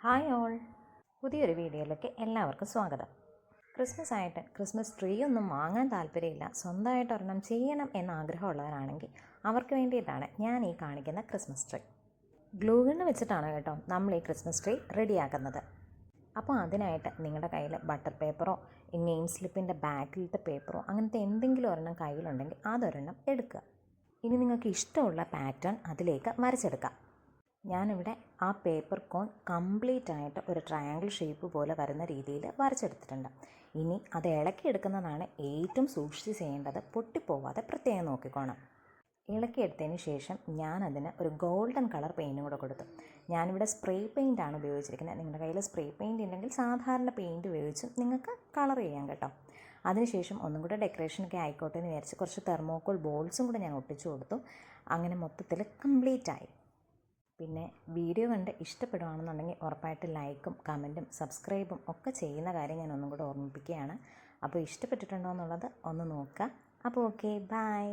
Hi all പുതിയൊരു വീഡിയോയിലേക്ക് എല്ലാവർക്കും സ്വാഗതം. ക്രിസ്മസ് ആയിട്ട് ക്രിസ്മസ് ട്രീ ഒന്നും വാങ്ങാൻ താല്പര്യമില്ല. സ്വന്തമായിട്ട് ഒരെണ്ണം ചെയ്യണം എന്ന ആഗ്രഹമുള്ളവരാണെങ്കിൽ അവർക്ക് വേണ്ടിയിട്ടാണ് ഞാൻ ഈ കാണിക്കുന്ന ക്രിസ്മസ് ട്രീ ഗ്ലൂ വെച്ചിട്ടാണ് കേട്ടോ നമ്മൾ ഈ ക്രിസ്മസ് ട്രീ റെഡിയാക്കുന്നത് അപ്പോൾ അതിനായിട്ട് നിങ്ങളുടെ കയ്യിൽ ബട്ടർ പേപ്പറോ നെയിം സ്ലിപ്പിന്റെ ബാക്കിലത്തെ പേപ്പറോ അങ്ങനത്തെ എന്തെങ്കിലും ഒരെണ്ണം കയ്യിലുണ്ടെങ്കിൽ അതൊരെണ്ണം എടുക്കുക. ഇനി നിങ്ങൾക്ക് ഇഷ്ടമുള്ള പാറ്റേൺ അതിലേക്ക് വരച്ചെടുക്കാം ഞാനിവിടെ ആ പേപ്പർ കോൺ കംപ്ലീറ്റ് ആയിട്ട് ഒരു ട്രയാങ്കിൾ ഷേപ്പ് പോലെ വരുന്ന രീതിയിൽ വരച്ചെടുത്തിട്ടുണ്ട്. ഇനി അത് ഇളക്കിയെടുക്കുന്നതാണ് ഏറ്റവും സൂക്ഷിച്ച് ചെയ്യേണ്ടത്. പൊട്ടിപ്പോവാതെ പ്രത്യേകം നോക്കിക്കോണം. ഇളക്കിയെടുത്തതിന് ശേഷം ഞാനതിന് ഒരു ഗോൾഡൻ കളർ പെയിന്റും കൂടെ കൊടുത്തു. ഞാനിവിടെ സ്പ്രേ പെയിന്റ് ആണ് ഉപയോഗിച്ചിരിക്കുന്നത്. നിങ്ങളുടെ കയ്യിൽ സ്പ്രേ പെയിന്റ് ഉണ്ടെങ്കിൽ സാധാരണ പെയിന്റ് ഉപയോഗിച്ചും നിങ്ങൾക്ക് കളർ ചെയ്യാം കേട്ടോ. അതിനുശേഷം ഒന്നും കൂടെ ഡെക്കറേഷനൊക്കെ ആയിക്കോട്ടെ എന്ന് വിചാരിച്ച് കുറച്ച് തെർമോക്കോൾ ബോൾസും കൂടെ ഞാൻ ഒട്ടിച്ചു കൊടുത്തു. അങ്ങനെ മൊത്തത്തിൽ കംപ്ലീറ്റ് ആയി. പിന്നെ വീഡിയോ കണ്ട് ഇഷ്ടപ്പെടുകയാണെന്നുണ്ടെങ്കിൽ ഉറപ്പായിട്ട് ലൈക്കും കമന്റും സബ്സ്ക്രൈബും ഒക്കെ ചെയ്യുന്ന കാര്യം ഞാൻ ഒന്നും കൂടെ ഓർമ്മിപ്പിക്കുകയാണ്. അപ്പോൾ ഇഷ്ടപ്പെട്ടിട്ടുണ്ടോ എന്നുള്ളത് ഒന്ന് നോക്കുക. അപ്പോൾ ഓക്കെ ബൈ.